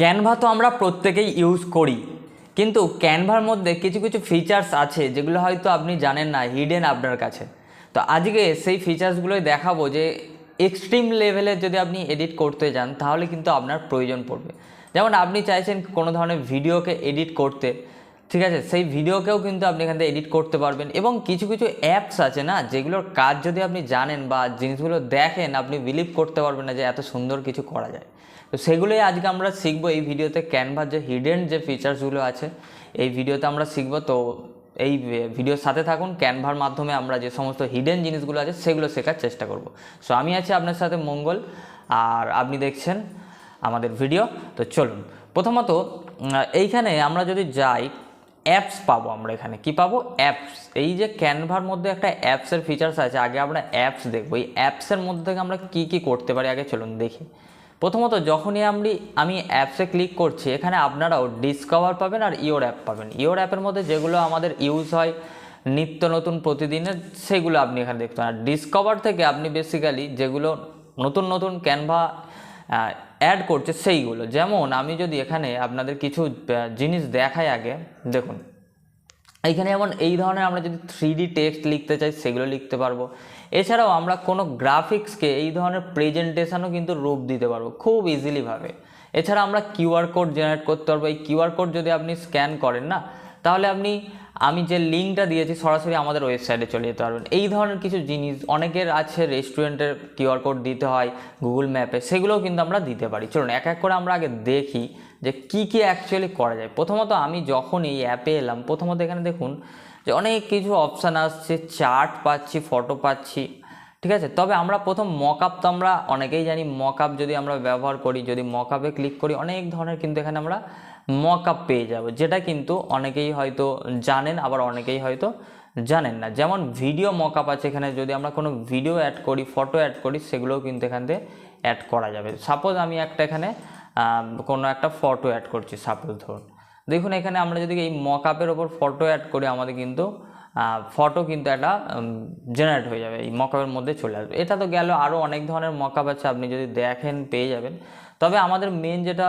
Canva তো আমরা প্রত্যেকেই ইউজ করি। কিন্তু ক্যানভার মধ্যে কিছু কিছু ফিচার্স আছে, যেগুলো হয়তো আপনি জানেন না হিডেন আপনার কাছে। তো আজকে সেই ফিচার্সগুলোই দেখাবো যে এক্সট্রিম লেভেলে যদি আপনি এডিট করতে যান, তাহলে কিন্তু আপনার প্রয়োজন পড়বে। যেমন আপনি চাইছেন কোনো ধরনের ভিডিওকে এডিট করতে, ঠিক আছে? সেই ভিডিওকেও কিন্তু আপনি এখান থেকে এডিট করতে পারবেন। এবং কিছু কিছু অ্যাপস আছে না, যেগুলোর কাজ যদি আপনি জানেন বা জিনিসগুলো দেখেন, আপনি বিলিভ করতে পারবেন না যে এত সুন্দর কিছু করা যায়। তো সেগুলোই আজকে আমরা শিখব। এই ভিডিওতে ক্যানভার যে হিডেন যে ফিচার্সগুলো আছে, এই ভিডিওতে আমরা শিখব। তো এই ভিডিওর সাথে থাকুন ক্যানভার মাধ্যমে আমরা যে সমস্ত হিডেন জিনিসগুলো আছে, সেগুলো শেখার চেষ্টা করব। সো আমি আছি আপনার সাথে মঙ্গল, আর আপনি দেখছেন আমাদের ভিডিও তো চলুন, প্রথমত, এইখানে আমরা যদি যাই অ্যাপস পাবো আমরা এখানে। কি পাবো? অ্যাপস এই যে ক্যানভার মধ্যে একটা অ্যাপসের ফিচার্স আছে, আগে আমরা অ্যাপস দেখব। এই অ্যাপসের মধ্যে থেকে আমরা কি কি করতে পারি? আগে চলুন দেখি। প্রথমত যখনই আমি আমি অ্যাপসে ক্লিক করছি, এখানে আপনারাও ডিসকভার পাবেন আর ইওর অ্যাপ পাবেন। ইওর অ্যাপের মধ্যে যেগুলো আমাদের ইউজ হয় নিত্য নতুন প্রতিদিনের, সেগুলো আপনি এখানে দেখতে পান আর ডিসকভার থেকে আপনি বেসিক্যালি যেগুলো নতুন নতুন ক্যানভা অ্যাড করছে, সেইগুলো। যেমন আমি যদি এখানে আপনাদের কিছু জিনিস দেখাই আগে, দেখুন। এইখানে যেমন এই ধরনের আমরা যদি থ্রি ডি টেক্সট লিখতে চাই, সেগুলো লিখতে পারব। এছাড়াও আমরা কোনো গ্রাফিক্সকে এই ধরনের প্রেজেন্টেশনও কিন্তু রূপ দিতে পারব খুব ইজিলিভাবে এছাড়া আমরা কিউআর কোড জেনারেট করতে পারব। এই কিউআর কোড যদি আপনি স্ক্যান করেন না, তাহলে আপনি, আমি যে লিঙ্কটা দিয়েছি সরাসরি আমাদের ওয়েবসাইটে চলে যেতে পারবেন। এই ধরনের কিছু জিনিস, অনেকের আছে রেস্টুরেন্টের কিউআর কোড দিতে হয় গুগল ম্যাপে সেগুলোও কিন্তু আমরা দিতে পারি। চলুন, এক এক করে আমরা আগে দেখি যে কি কি অ্যাকচুয়ালি করা যায়। প্রথমত আমি যখন এই অ্যাপে এলাম, প্রথমত এখানে দেখুন যে অনেক কিছু অপশান আসছে চার্ট পাচ্ছি ফটো পাচ্ছি, ঠিক আছে? তবে আমরা প্রথম মকআপ তো আমরা অনেকেই জানি মকআপ যদি আমরা ব্যবহার করি, যদি মকআপে ক্লিক করি, অনেক ধরনের কিন্তু এখানে আমরা মকআপ পেয়ে যাব, যেটা কিন্তু অনেকেই হয়তো জানেন, আবার অনেকেই হয়তো জানেন না। যেমন ভিডিও মকআপ আছে এখানে, যদি আমরা কোনো ভিডিও অ্যাড করি ফটো অ্যাড করি, সেগুলোও কিন্তু এখান থেকে অ্যাড করা যাবে। সাপোজ আমি একটা এখানে কোনো একটা ফটো অ্যাড করছি সাপোজ ধরুন। দেখুন, এখানে আমরা যদি এই মকআপের ওপর ফটো অ্যাড করি, আমাদের কিন্তু ফটো কিন্তু একটা জেনারেট হয়ে যাবে, এই মকআপের মধ্যে চলে আসবে। এটা তো গেল আরও অনেক ধরনের মকআপ আছে, আপনি যদি দেখেন, পেয়ে যাবেন। তবে আমাদের মেন যেটা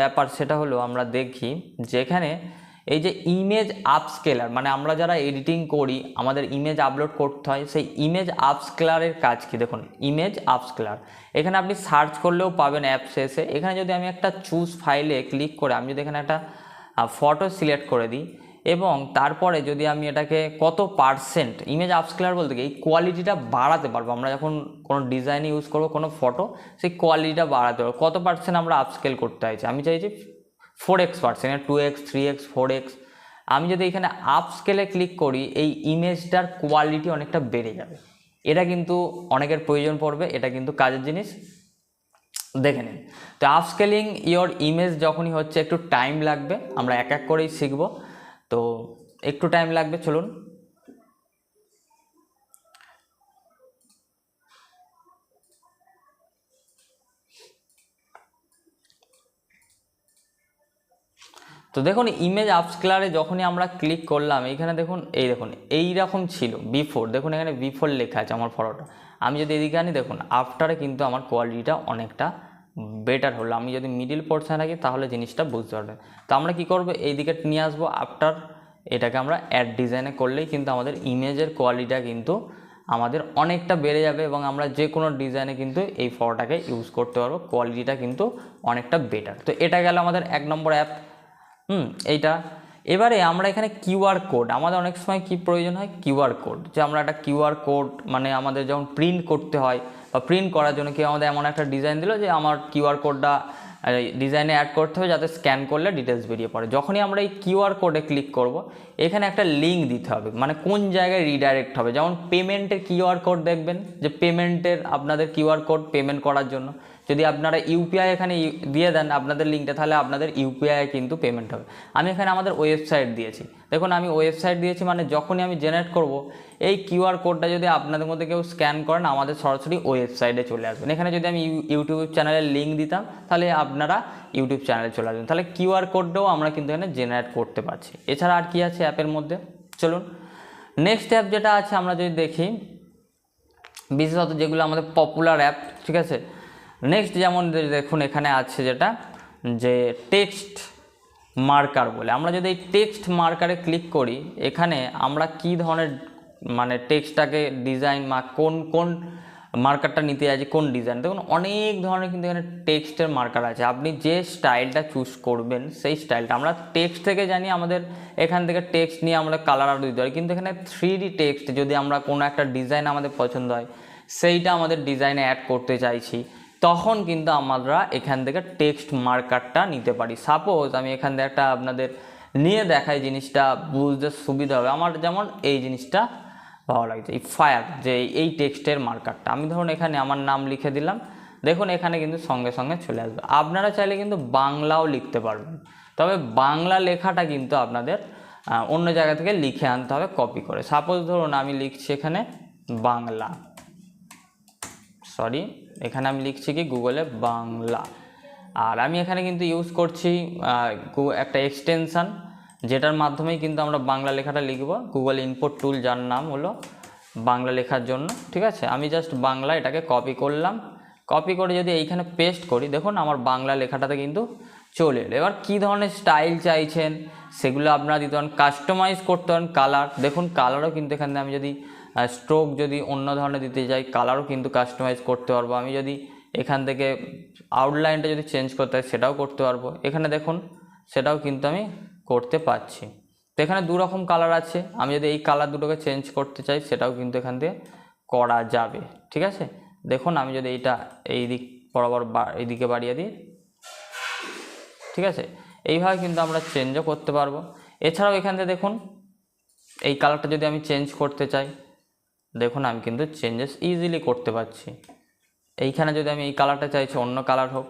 ব্যাপার সেটা হলো, আমরা দেখি যেখানে এই যে ইমেজ আপস্কেলার মানে আমরা যারা এডিটিং করি, আমাদের ইমেজ আপলোড করতে হয়, সেই ইমেজ আপস্কেলারের কাজ কি? দেখুন ইমেজ আপস্কেলার এখানে আপনি সার্চ করলেও পাবেন অ্যাপস এসে। এখানে যদি আমি একটা চুজ ফাইলে ক্লিক করে, আমি যদি এখানে একটা ফটো সিলেক্ট করে দিই এবং তারপরে যদি আমি এটাকে কত পার্সেন্ট ইমেজ আপস্কেলার বলতে কি, এই কোয়ালিটিটা বাড়াতে পারব। আমরা যখন কোনো ডিজাইন ইউজ করব, কোনো ফটো সেই কোয়ালিটিটা বাড়াতে পারব। কত পার্সেন্ট আমরা আপস্কেল করতে চাইছি? আমি চাইছি four x percent two x three x four x আমি যদি এখানে আপস্কেলে ক্লিক করি, এই ইমেজটার কোয়ালিটি অনেকটা বেড়ে যাবে। এটা কিন্তু অনেকের প্রয়োজন পড়বে, এটা কিন্তু কাজের জিনিস। দেখে নিন। তো আপস্কেলিং ইওর ইমেজ যখনই হচ্ছে, একটু টাইম লাগবে, আমরা এক এক করেই শিখব। তো একটু টাইম লাগবে, চলুন। তো দেখুন ইমেজ আপস্কেলারে যখনই আমরা ক্লিক করলাম এইখানে দেখুন, এই দেখুন এই রকম ছিল বিফোর দেখুন, এখানে বিফোর লেখা আছে আমার ফটোটা আমি যদি এদিকে আনি, দেখুন আফটারে কিন্তু আমার কোয়ালিটিটা অনেকটা বেটার হলো। আমি যদি মিডিল পোর্শনে রাখি, তাহলে জিনিসটা বুঝতে পারবেন। তো আমরা কি করব? এই দিকে নিয়ে আসব আফটার এটাকে আমরা অ্যাড ডিজাইনে করলেই কিন্তু আমাদের ইমেজের কোয়ালিটিটা কিন্তু আমাদের অনেকটা বেড়ে যাবে এবং আমরা যে কোনো ডিজাইনে কিন্তু এই ফটোটাকে ইউজ করতে পারব। কোয়ালিটিটা কিন্তু অনেকটা বেটার তো এটা গেল আমাদের এক নম্বর অ্যাপ হুম, এইটা এবারে আমরা এখানে কিউআর কোড, আমাদের অনেক সময় কি প্রয়োজন হয়? কিউআর কোড, যে আমরা একটা কিউআর কোড মানে আমাদের যখন প্রিন্ট করতে হয়, বা প্রিন্ট করার জন্য কেউ আমাদের এমন একটা ডিজাইন দিল যে আমার কিউআর কোডটা ডিজাইনে অ্যাড করতে হবে যাতে স্ক্যান করলে ডিটেলস বেরিয়ে পড়ে। যখনই আমরা এই কিউআর কোডে ক্লিক করব, এখানে একটা লিঙ্ক দিতে হবে মানে কোন জায়গায় রিডাইরেক্ট হবে। যেমন পেমেন্টের কিউআর কোড দেখবেন, যে পেমেন্টের আপনাদের কিউআর কোড পেমেন্ট করার জন্য। যদি আপনারা ইউপিআই এখানে দিয়ে দেন আপনাদের লিঙ্কটা তাহলে আপনাদের ইউপিআই কিন্তু পেমেন্ট হবে। আমি এখানে আমাদের ওয়েবসাইট দিয়েছি। দেখুন, আমি ওয়েবসাইট দিয়েছি মানে যখনই আমি জেনারেট করব, এই কিউআর কোডটা যদি আপনাদের মধ্যে কেউ স্ক্যান করেন, আমাদের সরাসরি ওয়েবসাইটে চলে আসবেন এখানে যদি আমি ইউ- ইউটিউব চ্যানেলের লিঙ্ক দিতাম, তাহলে আপনারা ইউটিউব চ্যানেলে চলে আসবেন। তাহলে কিউআর কোডটাও আমরা কিন্তু এখানে জেনারেট করতে পারছি। এছাড়া আর কি আছে অ্যাপের মধ্যে? চলুন। নেক্সট অ্যাপ যেটা আছে, আমরা যদি দেখি, বিশেষত যেগুলো আমাদের পপুলার অ্যাপ ঠিক আছে? নেক্সট যেমন দেখুন এখানে আছে যেটা, যে টেক্সট মার্কার বলে। আমরা যদি এই টেক্সট মার্কারে ক্লিক করি, এখানে আমরা কি ধরনের মানে টেক্সটটাকে ডিজাইন মা কোন কোন মার্কারটা নিতে যাচ্ছি, কোন ডিজাইন দেখুন অনেক ধরনের কিন্তু এখানে টেক্সটের মার্কার আছে। আপনি যে স্টাইলটা চুজ করবেন, সেই স্টাইলটা আমরা টেক্সট থেকে জানি আমাদের এখান থেকে টেক্সট নিয়ে আমরা কালার আরও দিতে পারি। কিন্তু এখানে থ্রি টেক্সট যদি আমরা কোনো একটা ডিজাইন আমাদের পছন্দ হয়, সেইটা আমাদের ডিজাইনে অ্যাড করতে চাইছি। তখন কিন্তু আমরা এখান থেকে টেক্সট মার্কারটা নিতে পারি। সাপোজ আমি এখান থেকে একটা আপনাদের নিয়ে দেখাই জিনিসটা, বুঝতে সুবিধা হবে। আমার যেমন এই জিনিসটা ভালো লাগছে, এই ফায়ার যে এই টেক্সটের মার্কারটা আমি ধরুন এখানে আমার নাম লিখে দিলাম, দেখুন এখানে কিন্তু সঙ্গে সঙ্গে চলে আসবে। আপনারা চাইলে কিন্তু বাংলাও লিখতে পারবেন। তবে বাংলা লেখাটা কিন্তু আপনাদের অন্য জায়গা থেকে লিখে আনতে হবে কপি করে। সাপোজ ধরুন আমি লিখছি এখানে বাংলা। সরি এখানে আমি লিখছি কি গুগলে বাংলা। আর আমি এখানে কিন্তু ইউজ করছি একটা এক্সটেনশান যেটার মাধ্যমেই কিন্তু আমরা বাংলা লেখাটা লিখব। গুগল ইনপুট টুল যার নাম হলো বাংলা লেখার জন্য, ঠিক আছে? আমি জাস্ট বাংলা এটাকে কপি করলাম। কপি করে যদি এইখানে পেস্ট করি, দেখুন আমার বাংলা লেখাটাতে কিন্তু চলে এলো। এবার কী ধরনের স্টাইল চাইছেন? সেগুলো আপনারা দিতে পারেন কাস্টমাইজ করতে পারেন কালার দেখুন কালারও কিন্তু এখানে আমি যদি স্ট্রোক যদি অন্য ধরনের দিতে যাই কালারও কিন্তু কাস্টমাইজ করতে পারব। আমি যদি এখান থেকে আউটলাইনটা যদি চেঞ্জ করতে হয়, সেটাও করতে পারব। এখানে দেখুন, সেটাও কিন্তু আমি করতে পারছি। তো এখানে দু রকম কালার আছে। আমি যদি এই কালার দুটোকে চেঞ্জ করতে চাই, সেটাও কিন্তু এখান থেকে করা যাবে। ঠিক আছে? দেখুন, আমি যদি এইটা এই দিক বরাবর এইদিকে বাড়িয়ে দিই। ঠিক আছে? এইভাবে কিন্তু আমরা চেঞ্জও করতে পারব। এছাড়াও এখান থেকে দেখুন, এই কালারটা যদি আমি চেঞ্জ করতে চাই দেখুন, আমি কিন্তু চেঞ্জেস ইজিলি করতে পারছি। এইখানে যদি আমি এই কালারটা চাইছি, অন্য কালার হোক,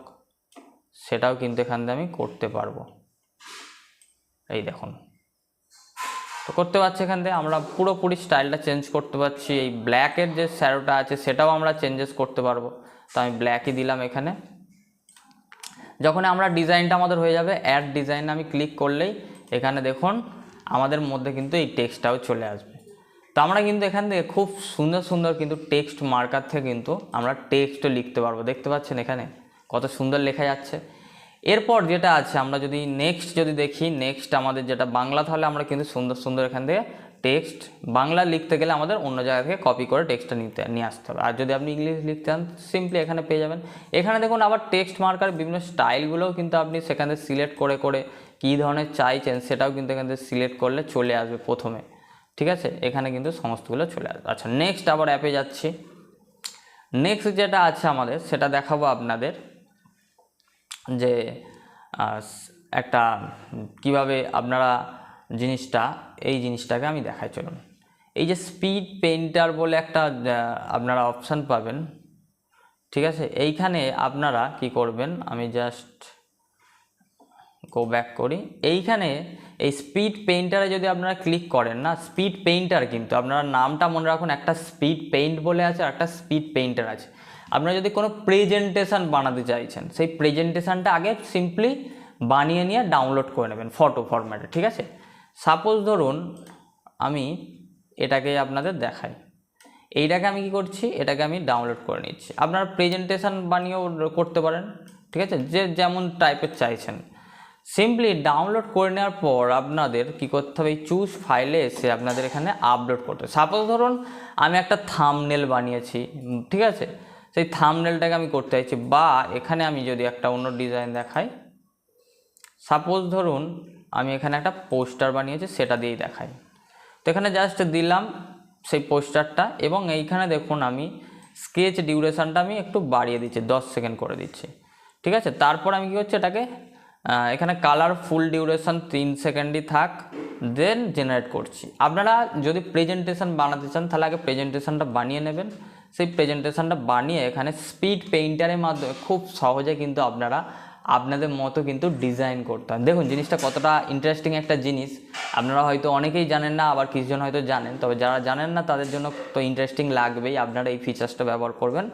সেটাও কিন্তু এখান থেকে আমি করতে পারব। এই দেখুন। তো করতে পারছি এখান থেকে আমরা পুরোপুরি স্টাইলটা চেঞ্জ করতে পারছি। এই ব্ল্যাকের যে স্যারোটা আছে, সেটাও আমরা চেঞ্জেস করতে পারব। তো আমি ব্ল্যাকই দিলাম এখানে। যখন আমরা ডিজাইনটা আমাদের হয়ে যাবে অ্যাড ডিজাইন আমি ক্লিক করলেই এখানে দেখুন, আমাদের মধ্যে কিন্তু এই টেক্সটটাও চলে আসবে। আমরা কিন্তু এখান থেকে খুব সুন্দর সুন্দর কিন্তু টেক্সট মার্কার থেকে কিন্তু আমরা টেক্সটও লিখতে পারব। দেখতে পাচ্ছেন এখানে কত সুন্দর লেখা যাচ্ছে। এরপর যেটা আছে, আমরা যদি নেক্সট যদি দেখি নেক্সট আমাদের যেটা বাংলা, তাহলে আমরা কিন্তু সুন্দর সুন্দর এখান থেকে টেক্সট বাংলা লিখতে গেলে আমাদের অন্য জায়গা থেকে কপি করে টেক্সটটা নিতে, নিয়ে আসতে হবে। আর যদি আপনি ইংলিশ লিখতে চান সিম্পলি এখানে পেয়ে যাবেন। এখানে দেখুন আবার টেক্সট মার্কার বিভিন্ন স্টাইলগুলোও কিন্তু আপনি সেখানে সিলেক্ট করে করে কী ধরনের চাইছেন, সেটাও কিন্তু এখান থেকে সিলেক্ট করলে চলে আসবে প্রথমে। ঠিক আছে? এখানে কিন্তু সমস্তগুলো চলে আসবে। আচ্ছা নেক্সট আবার অ্যাপে যাচ্ছি। নেক্সট যেটা আছে আমাদের, সেটা দেখাবো আপনাদের। যে একটা কীভাবে আপনারা জিনিসটা, এই জিনিসটাকে আমি দেখাই, চলুন। এই যে স্পিড পেন্টার বলে একটা আপনারা অপশান পাবেন। ঠিক আছে? এইখানে আপনারা কি করবেন, আমি জাস্ট গো ব্যাক করি। এইখানে এই স্পিড পেইন্টারে যদি আপনারা ক্লিক করেন না স্পিড পেইন্টার কিন্তু আপনারা নামটা মনে রাখুন একটা স্পিড পেইন্ট বলে আছে আর একটা স্পিড পেইন্টার আছে। আপনারা যদি কোনো প্রেজেন্টেশন বানাতে চাইছেন, সেই প্রেজেন্টেশনটা আগে সিম্পলি বানিয়ে নিয়ে ডাউনলোড করে নেবেন ফটো ফরম্যাটে ঠিক আছে? সাপোজ ধরুন আমি এটাকে আপনাদের দেখাই। এইটাকে আমি কি করছি? এটাকে আমি ডাউনলোড করে নিচ্ছি। আপনারা প্রেজেন্টেশন বানিয়েও করতে পারেন, ঠিক আছে? যে যেমন টাইপের চাইছেন। সিম্পলি ডাউনলোড করে নেওয়ার পর আপনাদের কি করতে হবে? চুজ ফাইলে এসে আপনাদের এখানে আপলোড করতে সাপোজ ধরুন, আমি একটা থামনেল বানিয়েছি ঠিক আছে? সেই থামনেলটাকে আমি করতে চাইছি, বা এখানে আমি যদি একটা অন্য ডিজাইন দেখাই সাপোজ ধরুন, আমি এখানে একটা পোস্টার বানিয়েছি, সেটা দিয়েই দেখাই। তো এখানে জাস্ট দিলাম সেই পোস্টারটা এবং এইখানে দেখুন আমি স্কেচ ডিউরেশনটা আমি একটু বাড়িয়ে দিচ্ছি, দশ সেকেন্ড করে দিচ্ছি। ঠিক আছে? তারপর আমি কী করছি এটাকে এখানে কালার ফুল ডিউরেশন তিন সেকেন্ডই থাক দেন জেনারেট করছি। আপনারা যদি প্রেজেন্টেশন বানাতে চান, তাহলে আগে প্রেজেন্টেশনটা বানিয়ে নেবেন। সেই প্রেজেন্টেশনটা বানিয়ে এখানে স্পিড পেইন্টারের মাধ্যমে খুব সহজে কিন্তু আপনারা আপনাদের মতো কিন্তু ডিজাইন করতে হয়। দেখুন, জিনিসটা কতটা ইন্টারেস্টিং একটা জিনিস। আপনারা হয়তো অনেকেই জানেন না, আবার কিছুজন হয়তো জানেন। তবে যারা জানেন না, তাদের জন্য তো ইন্টারেস্টিং লাগবেই। আপনারা এই ফিচার্সটা ব্যবহার করবেন।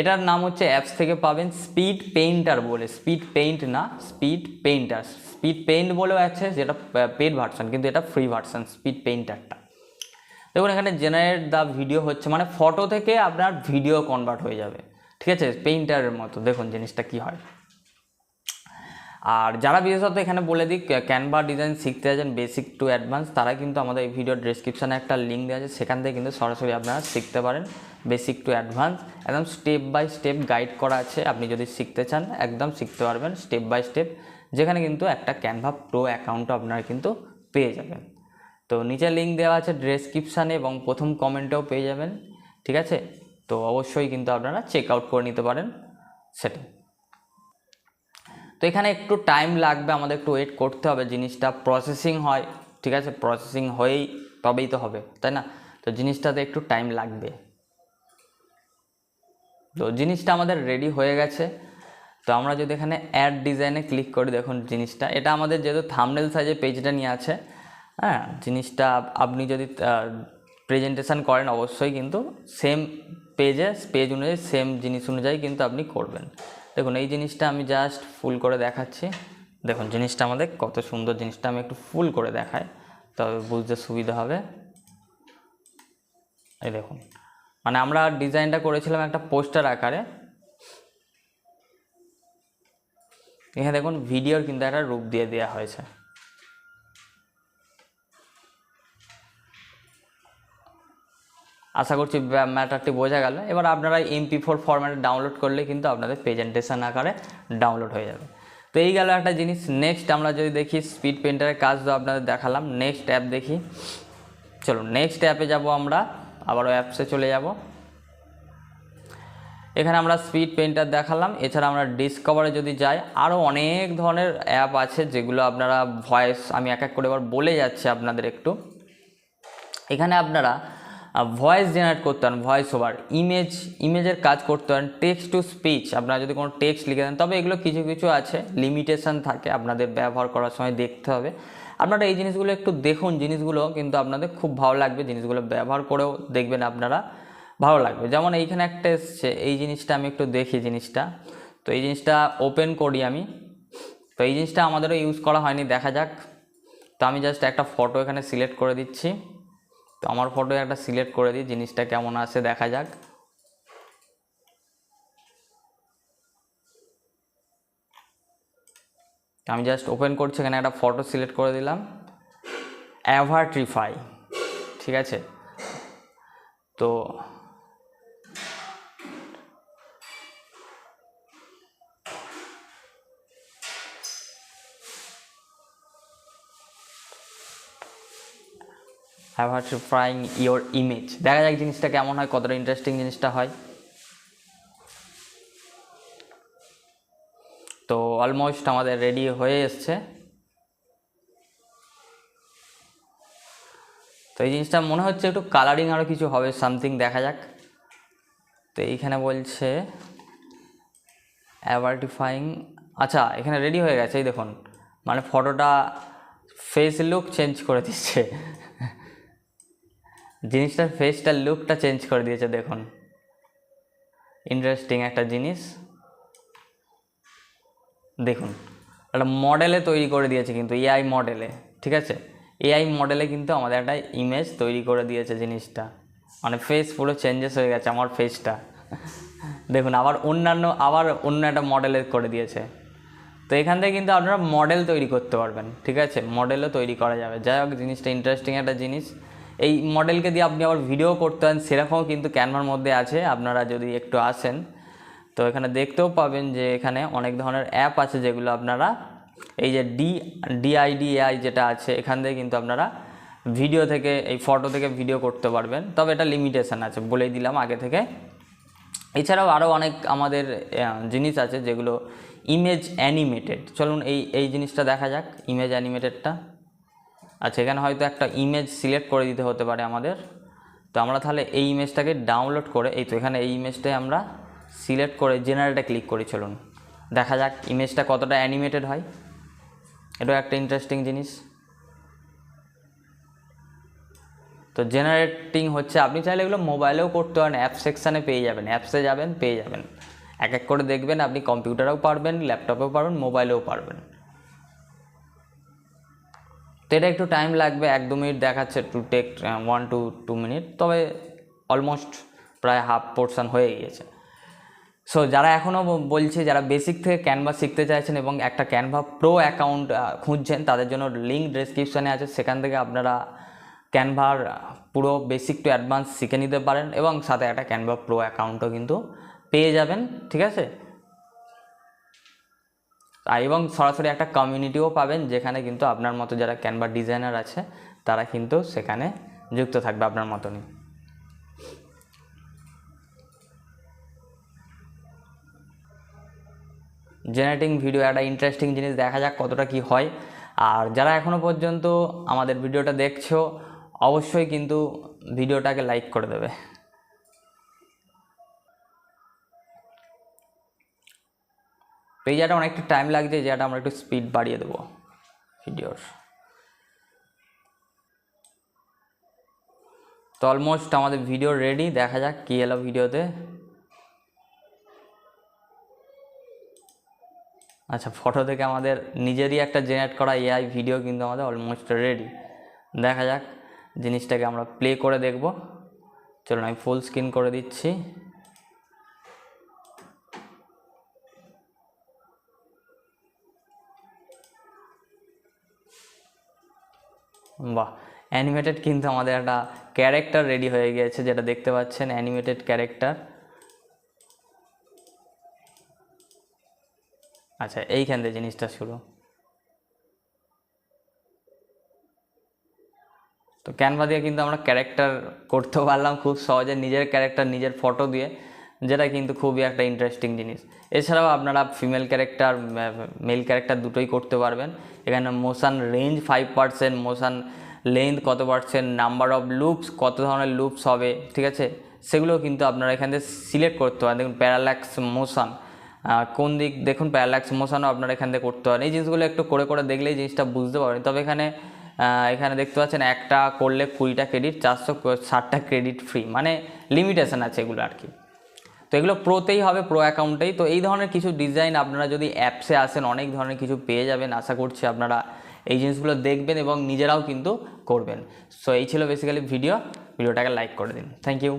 এটার নাম হচ্ছে অ্যাপস থেকে পাবেন স্পিড পেইন্টার বলে। স্পিড পেইন্ট না স্পিড পেইন্টার স্পিড পেইন্ট বলেও আছে, যেটা পেড ভার্সন কিন্তু এটা ফ্রি ভার্সন স্পিড পেইন্টারটা দেখুন, এখানে জেনারেট দ্য ভিডিও হচ্ছে মানে ফটো থেকে আপনার ভিডিও কনভার্ট হয়ে যাবে। ঠিক আছে? পেইন্টারের মতো। দেখুন জিনিসটা কি হয়। আর যারা বিশেষত এখানে বলে দিই ক্যানভা ডিজাইন শিখতে আছেন বেসিক টু অ্যাডভান্স তারা কিন্তু আমাদের এই ভিডিও ডিসক্রিপশানে একটা লিঙ্ক দেওয়া আছে। সেখান থেকে কিন্তু সরাসরি আপনারা শিখতে পারেন বেসিক টু অ্যাডভান্স একদম স্টেপ বাই স্টেপ গাইড করা আছে। আপনি যদি শিখতে চান, একদম শিখতে পারবেন স্টেপ বাই স্টেপ যেখানে কিন্তু একটা ক্যানভা প্রো অ্যাকাউন্টও আপনারা কিন্তু পেয়ে যাবেন। তো নিচে লিঙ্ক দেওয়া আছে ডেসক্রিপশানে এবং প্রথম কমেন্টেও পেয়ে যাবেন। ঠিক আছে? তো অবশ্যই কিন্তু আপনারা চেক আউট করে নিতে পারেন। সেটা তো এখানে একটু টাইম লাগবে, আমাদের একটু ওয়েট করতে হবে, জিনিসটা প্রসেসিং হয়, ঠিক আছে? প্রসেসিং হয়েই তবেই তো হবে, তাই না? তো জিনিসটাতে একটু টাইম লাগবে। তো জিনিসটা আমাদের রেডি হয়ে গেছে। তো আমরা যদি এখানে অ্যাড ডিজাইনে ক্লিক করি, দেখুন জিনিসটা, এটা আমাদের যেহেতু থামনেল সাইজে পেজটা নিয়ে আছে হ্যাঁ? জিনিসটা আপনি যদি প্রেজেন্টেশন করেন, অবশ্যই কিন্তু সেম পেজে পেজ অনুযায়ী সেম জিনিস অনুযায়ী কিন্তু আপনি করবেন। দেখুন, এই জিনিসটা আমি জাস্ট ফুল করে দেখাচ্ছি। দেখুন, জিনিসটা আমাদের কত সুন্দর জিনিসটা আমি একটু ফুল করে দেখাই, তবে বুঝতে সুবিধা হবে। এই দেখুন মানে আমরা ডিজাইনটা করেছিলাম একটা পোস্টার আকারে। এখানে দেখুন, ভিডিওর কিন্তু একটা রূপ দিয়ে দেওয়া হয়েছে। আশা করছি ম্যাটারটি বোঝা গেল। এবার আপনারা এমপি ফোর ফরম্যাটে ডাউনলোড করলে কিন্তু আপনাদের প্রেজেন্টেশন আকারে ডাউনলোড হয়ে যাবে। তো এই গেল একটা জিনিস। নেক্সট আমরা যদি দেখি স্পিড পেন্টারের কাজ তো আপনাদের দেখালাম। নেক্সট অ্যাপ দেখি। চলো নেক্সট অ্যাপে যাব আমরা। আবারও অ্যাপসে চলে যাব। এখানে আমরা স্পিড পেন্টার দেখালাম। এছাড়া আমরা ডিসকভারে যদি যাই আরও অনেক ধরনের অ্যাপ আছে যেগুলো আপনারা ভয়েস আমি এক এক করে এবার বলে যাচ্ছি আপনাদের একটু। এখানে আপনারা ভয়েস জেনারেট করতে পারেন ভয়েস ওভার ইমেজ ইমেজের কাজ করতে পারেন টেক্সট টু স্পিচ আপনারা যদি কোনো টেক্সট লিখে দেন, তবে এগুলো কিছু কিছু আছে লিমিটেশন থাকে আপনাদের ব্যবহার করার সময় দেখতে হবে। আপনারা এই জিনিসগুলো একটু দেখুন, জিনিসগুলো কিন্তু আপনাদের খুব ভালো লাগবে, জিনিসগুলো ব্যবহার করেও দেখবেন আপনারা ভালো লাগবে। যেমন এইখানে একটা এসছে, এই জিনিসটা আমি একটু দেখি জিনিসটা। তো এই জিনিসটা ওপেন করি আমি। তো এই জিনিসটা আমাদেরও ইউজ করা হয়নি, দেখা যাক। তো আমি জাস্ট একটা ফটো এখানে সিলেক্ট করে দিচ্ছি। তো আমার ফটো একটা সিলেক্ট করে দিই, জিনিসটা কেমন আছে দেখা যাক। আমি জাস্ট ওপেন করছি, এখানে একটা ফটো সিলেক্ট করে দিলাম। অ্যাভারট্রিফাই ঠিক আছে? তো অ্যাভারট্রিফাইং ইওর ইমেজ দেখা যাক জিনিসটা কেমন হয়, কতটা ইন্টারেস্টিং জিনিসটা হয়। তো অলমোস্ট আমাদের রেডি হয়ে এসছে। তো এই জিনিসটা মনে হচ্ছে একটু কালারিং আরও কিছু হবে সামথিং দেখা যাক। তো এইখানে বলছে অ্যাভার্টিফাইং আচ্ছা এখানে রেডি হয়ে গেছে, এই দেখুন। মানে ফটোটা ফেস লুক চেঞ্জ করে দিচ্ছে। জিনিসটার ফেসটার লুকটা চেঞ্জ করে দিয়েছে, দেখুন। ইন্টারেস্টিং একটা জিনিস। দেখুন, একটা মডেলে তৈরি করে দিয়েছে কিন্তু এআই মডেলে ঠিক আছে? এআই মডেলে কিন্তু আমাদের একটা ইমেজ তৈরি করে দিয়েছে জিনিসটা। মানে ফেস পুরো চেঞ্জেস হয়ে গেছে আমার ফেসটা দেখুন, আবার অন্যান্য, আবার অন্য একটা মডেলে করে দিয়েছে। তো এখান থেকে কিন্তু আপনারা মডেল তৈরি করতে পারবেন, ঠিক আছে? মডেলও তৈরি করা যাবে। যাই হোক, জিনিসটা ইন্টারেস্টিং একটা জিনিস। এই মডেলকে দিয়ে আপনি আবার ভিডিও করতে পারেন, সেরকমও কিন্তু ক্যানভার মধ্যে আছে, আপনারা যদি একটু আসেন, তো এখানে দেখতেও পাবেন যে এখানে অনেক ধরনের অ্যাপ আছে যেগুলো আপনারা, এই যে ডি ডিআইডিআই যেটা আছে, এখান থেকে কিন্তু আপনারা ভিডিও থেকে, এই ফটো থেকে ভিডিও করতে পারবেন। তবে এটা লিমিটেশন আছে, বলেই দিলাম আগে থেকে। এছাড়াও আরও অনেক আমাদের জিনিস আছে যেগুলো ইমেজ অ্যানিমেটেড চলুন এই এই জিনিসটা দেখা যাক ইমেজ অ্যানিমেটেডটা আচ্ছা এখানে হয়তো একটা ইমেজ সিলেক্ট করে দিতে হতে পারে আমাদের। তো আমরা তাহলে এই ইমেজটাকে ডাউনলোড করে, এই তো এখানে এই ইমেজটাই আমরা সিলেক্ট করে জেনারেটে ক্লিক করি, চলুন। দেখা যাক ইমেজটা কতটা অ্যানিমেটেড হয়। এটাও একটা ইন্টারেস্টিং জিনিস। তো জেনারেটিং হচ্ছে, আপনি চাইলে এগুলো মোবাইলেও করতে পারেন অ্যাপ সেকশানে পেয়ে যাবেন অ্যাপসে যাবেন, পেয়ে যাবেন। এক এক করে দেখবেন, আপনি কম্পিউটারেও পারবেন ল্যাপটপেও পারবেন মোবাইলেও পারবেন। তো এটা একটু টাইম লাগবে, এক দু মিনিট দেখাচ্ছে to take one to two minute তবে অলমোস্ট প্রায় হাফ পোর্শন হয়ে গিয়েছে। সো যারা এখনও বলছে, যারা বেসিক থেকে ক্যানভা শিখতে চাইছেন এবং একটা ক্যানভা প্রো অ্যাকাউন্ট খুঁজছেন, তাদের জন্য লিঙ্ক ডেসক্রিপশানে আছে, সেখান থেকে আপনারা ক্যানভার পুরো বেসিক টু অ্যাডভান্স শিখে নিতে পারেন এবং সাথে একটা ক্যানভা প্রো অ্যাকাউন্টও কিন্তু পেয়ে যাবেন, ঠিক আছে? এবং সরাসরি একটা কমিউনিটিও পাবেন, যেখানে কিন্তু আপনার মতো যারা ক্যানভা ডিজাইনার আছে, তারা কিন্তু সেখানে যুক্ত থাকবে আপনার মতনই জেনারেটিং ভিডিও একটা ইন্টারেস্টিং জিনিস দেখা যাক কতটা কি হয়। আর যারা এখনও পর্যন্ত আমাদের ভিডিওটা দেখছ, অবশ্যই কিন্তু ভিডিওটাকে লাইক করে দেবে। পেজাটা অনেকটা টাইম লাগছে যেটা আমরা একটু স্পিড বাড়িয়ে দেবো ভিডিওর। তো অলমোস্ট আমাদের ভিডিও রেডি দেখা যাক কী এলো ভিডিওতে আচ্ছা ফটো থেকে আমাদের নিজেরই একটা জেনারেট করা এআই ভিডিও কিন্তু আমাদের অলমোস্ট রেডি দেখা যাক জিনিসটাকে আমরা প্লে করে দেখব। চলুন, আমি ফুল স্ক্রিন করে দিচ্ছি। বাহ অ্যানিমেটেড কিন্তু আমাদের একটা ক্যারেক্টার রেডি হয়ে গিয়েছে, যেটা দেখতে পাচ্ছেন অ্যানিমেটেড ক্যারেক্টার আচ্ছা এইখান থেকে জিনিসটা শুরু। তো ক্যানভা দিয়ে কিন্তু আমরা ক্যারেক্টার করতে পারলাম, খুব সহজে নিজের ক্যারেক্টার নিজের ফটো দিয়ে। যেটা কিন্তু খুবই একটা ইন্টারেস্টিং জিনিস। এছাড়াও আপনারা ফিমেল ক্যারেক্টার মেল ক্যারেক্টার দুটোই করতে পারবেন। এখানে motion range five percent motion length কত পার্সেন্ট নাম্বার অফ লুপস কত ধরনের লুপস হবে, ঠিক আছে? সেগুলো কিন্তু আপনারা এখান থেকে সিলেক্ট করতে পারেন। দেখুন প্যারাল্যাক্স মোশান কোন দিক, দেখুন প্যারাল্যাক্স মোশানও আপনারা এখান থেকে করতে পারেন। এই জিনিসগুলো একটু করে করে দেখলেই জিনিসটা বুঝতে পারবেন। তবে এখানে এখানে দেখতে পাচ্ছেন একটা করলে কুড়িটা ক্রেডিট চারশো ষাটটা ক্রেডিট ফ্রি মানে লিমিটেশন আছে এগুলো আর কি। এগুলো প্রোতেই হবে প্রো অ্যাকাউন্টেই তো এই ধরনের কিছু ডিজাইন আপনারা যদি অ্যাপসে আসেন, অনেক ধরনের কিছু পেয়ে যাবেন। আশা করছি আপনারা এই জিনিসগুলো দেখবেন এবং নিজেরাও কিন্তু করবেন। সো এই ছিল বেসিক্যালি ভিডিও ভিডিওটাকে লাইক করে দিন। Thank you